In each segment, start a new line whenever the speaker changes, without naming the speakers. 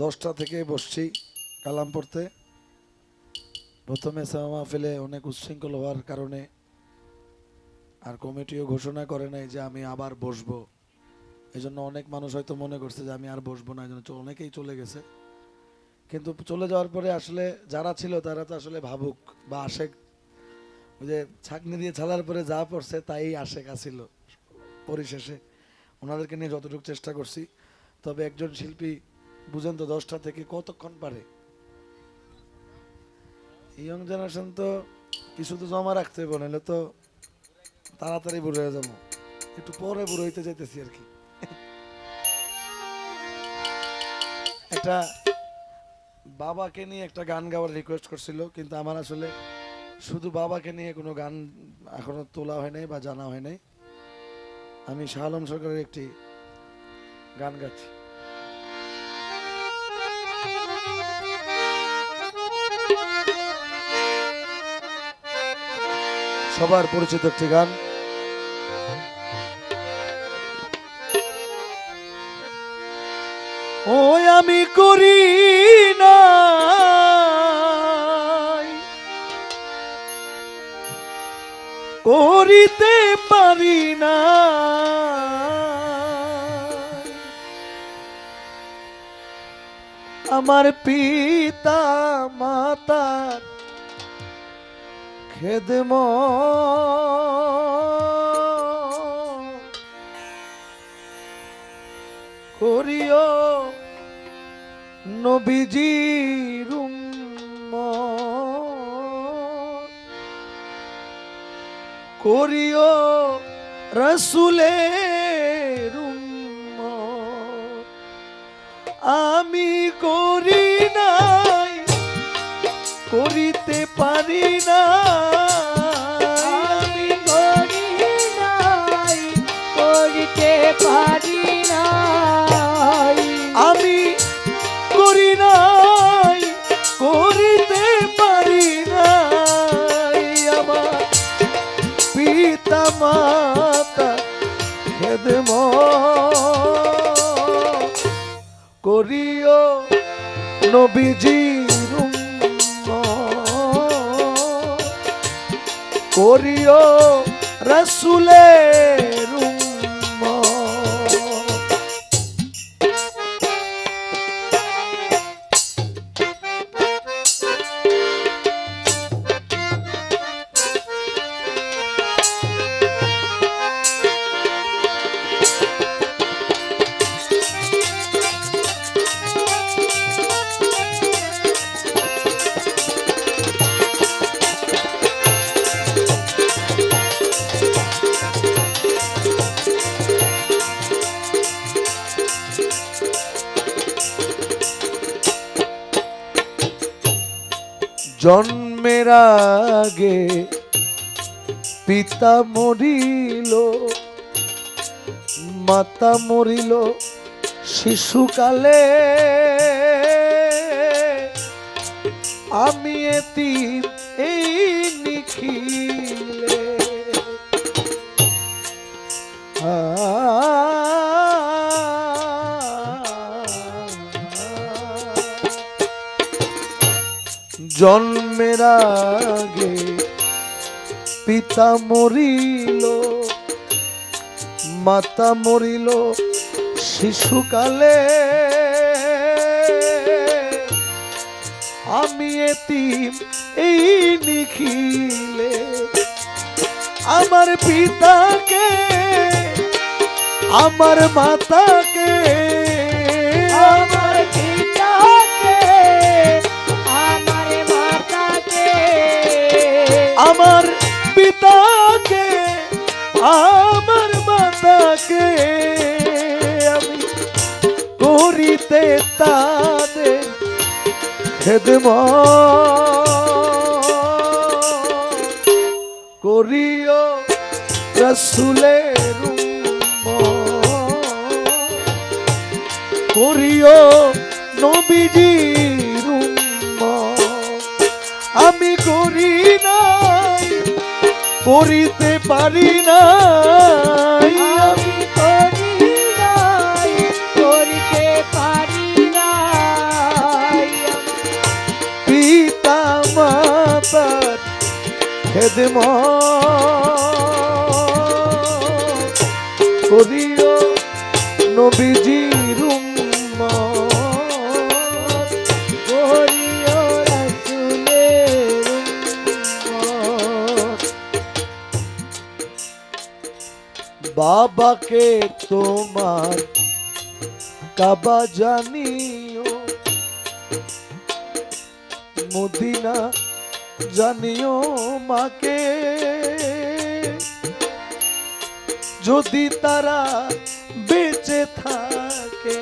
দশটা থেকে বসছি কালাম পড়তে। প্রথমে সামা মাহফিলে অনেক উচ্ছৃঙ্খল হওয়ার কারণে আর কমিটিও ঘোষণা করে নাই যে আমি আবার বসবো। এই জন্য অনেক মানুষ হয়তো মনে করছে যে আমি আর বসবো না এই জন্য অনেকেই চলে গেছে। কিন্তু চলে যাওয়ার পরে আসলে যারা ছিল তারা তো আসলে ভাবুক বা আশেক ওই যে ছাকনি দিয়ে ছালার পরে যা পড়ছে তাই আশেক আসিল পরিশেষে। ওনাদেরকে নিয়ে যতটুকু চেষ্টা করছি। তবে একজন শিল্পী বুঝেন তো দশটা থেকে কতক্ষণ পারে? ইয়ং জেনারেশন তো কিছু তো জমা রাখতে হবে নাহলে তো তাড়াতাড়ি বুড়ো হয়ে যাব। একটু পরে বুড়ো হইতে যাইতেছি আর কি। একটা বাবাকে নিয়ে একটা গান গাওয়ার রিকোয়েস্ট করছিল, কিন্তু আমার আসলে শুধু বাবাকে নিয়ে কোনো গান এখনও তোলা হয় নাই বা জানা হয় নাই। আমি শাহ আলম সরকারের একটি গান গাচ্ছি। সবার পরিচিত একটি গান। ওই আমি করি না করিতে পারি না আমার পিতা মাতার খেদম করিও নবীজির উম্মত। করিও রসুলের আমি করি নাই করিতে পারি না উম্মত। করিও রসুলের জন্মের আগে পিতা মরিল মাতা মরিল শিশুকালে। আমি এতিম জন্মের আগে পিতা মরিল, মাতা মরিল শিশুকালে। আমি এতিম, এই নিখিলে আমার পিতাকে, আমার মাতাকে করিতে তাদের খেদম করিও রসুলের। করিও উম্মত। আমি করি নাই করিতে পারি নাই হেদম করিও।
করিও রাসূলের
বাবাকে তোমার কাবা জানিও মদিনা জানিও মাকে যদি তারা বেঁচে থাকে।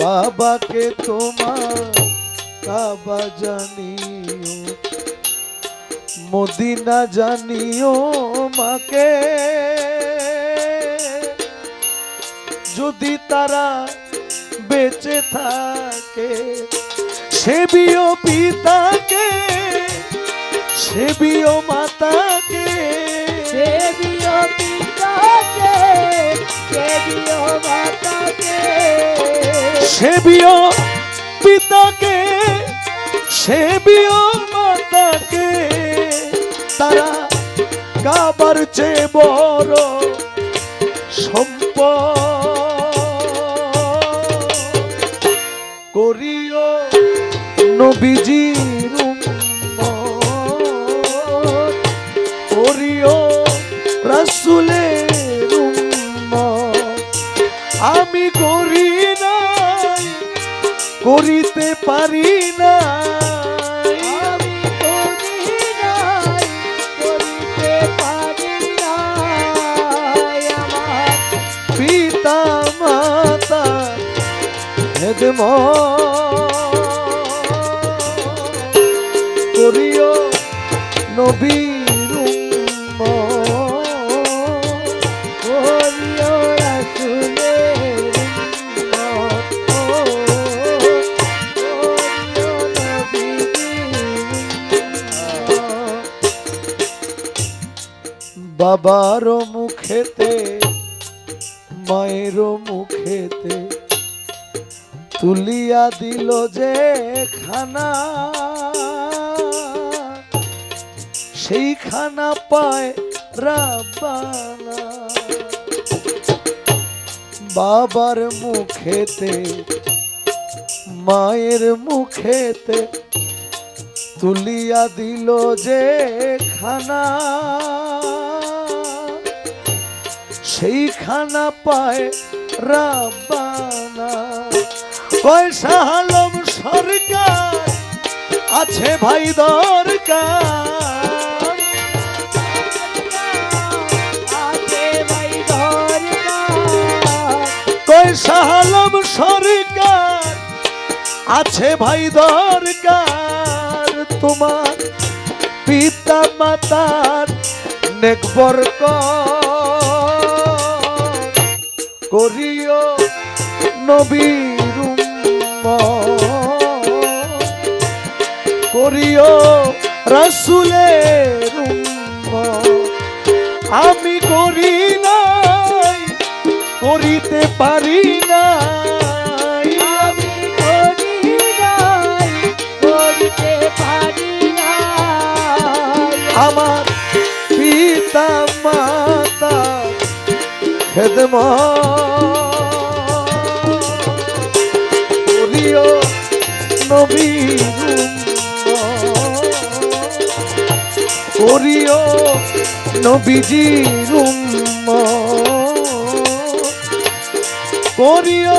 বাবাকে তোমার কাবা জানিও মদিনা জানিও মাকে। যদি তারা বেঁচে থাকে সেবিও পিতাকে সেবিও মাতাকে
দেবিও পিতাকে, দেবিও মাতাকে,
সেবিও পিতাকে সেবিও মাতাকে। তারা কাবার চেয়ে বড় সম্পদ। নবীজির করিও রাসূলের আমি করি নাই করিতে পারি নাই। পিতা মাতা হেদম বাবার মুখেতে মায়ের মুখেতে তুলিয়া দিল যে খানা। সেই খানা পায় রাবানা বাবার মুখেতে, মায়ের মুখেতে তুলিয়া দিল যে খানা। সেই খানা পায় রাব্বানা। পয়সা আলম সরকার আছে ভাই দরকার। পয়সা আলম সরকার আছে ভাই দরকার। তোমার পিতা মাতার নেকবর করিও নবীর। করিও রাসুলের। আমি করি নাই করিতে পারি নাই আমার পিতা মাতা খেদম করিও নবীজি রুম করিও